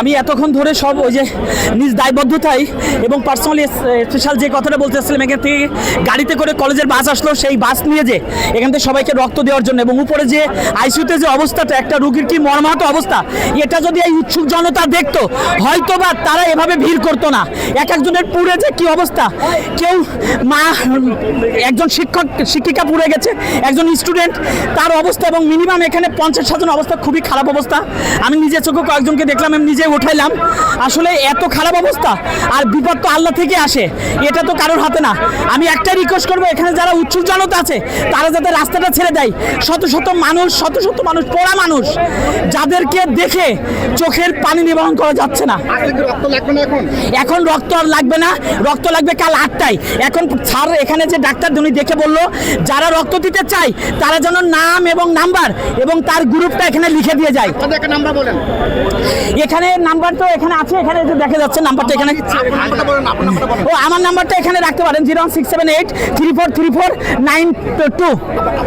আমি এতক্ষণ ধরে সব ওই যে নিজ দায়বদ্ধতায় এবং পার্সোনালি স্পেশাল যে কথাটা বলতেছিলাম এখান থেকে গাড়িতে করে কলেজের বাস আসলো, সেই বাস নিয়ে যে এখান থেকে সবাইকে রক্ত দেওয়ার জন্য এবং উপরে যে আইসিউতে যে অবস্থাটা একটা রুগীর কি মর্মাহত অবস্থা? এটা যদি এই উৎসুক জনতা দেখতো হয়তো বা তারা এভাবে ভিড় করতো না। এক একজনের পুরে যে কি অবস্থা? কেউ মা, একজন শিক্ষক, শিক্ষিকা পুড়ে গেছে, একজন স্টুডেন্ট তার অবস্থা এবং মিনিমাম এখানে পঞ্চাশ সাতজন অবস্থা খুবই খারাপ অবস্থা। আমি নিজে চোখে কয়েকজনকে দেখলাম, আমি নিজে উঠাইলাম। আসলে এত খারাপ অবস্থা আর বিপদ তো আল্লাহ থেকে আসে এটা তো কারোর হাতে না। আমি একটা রিকোয়েস্ট করব এখানে যারা উৎসুক জনতা আছে তারা যাতে রাস্তাটা ছেড়ে দেয়। শত শত মানুষ শত শত মানুষ পড়া মানুষ যাদেরকে দেখে চোখের পানি নিবারণ করা যাচ্ছে না। আসলে কি রক্ত লাগবে না এখন এখন রক্ত আর লাগবে না রক্ত লাগবে কাল আটটায়। এখন স্যার এখানে যে ডাক্তার উনি দেখে বলল যারা রক্ত দিতে চায় তারা যেন নাম এবং নাম্বার এবং তার গ্রুপটা এখানে লিখে দিয়ে যায়। আপনাদের একটা নাম্বার তো এখানে আছে, এখানে যে দেখা যাচ্ছে নাম্বারটা এখানে। ও, আমার নাম্বারটা এখানে রাখতে পারেন zero six seven eight three four three four nine two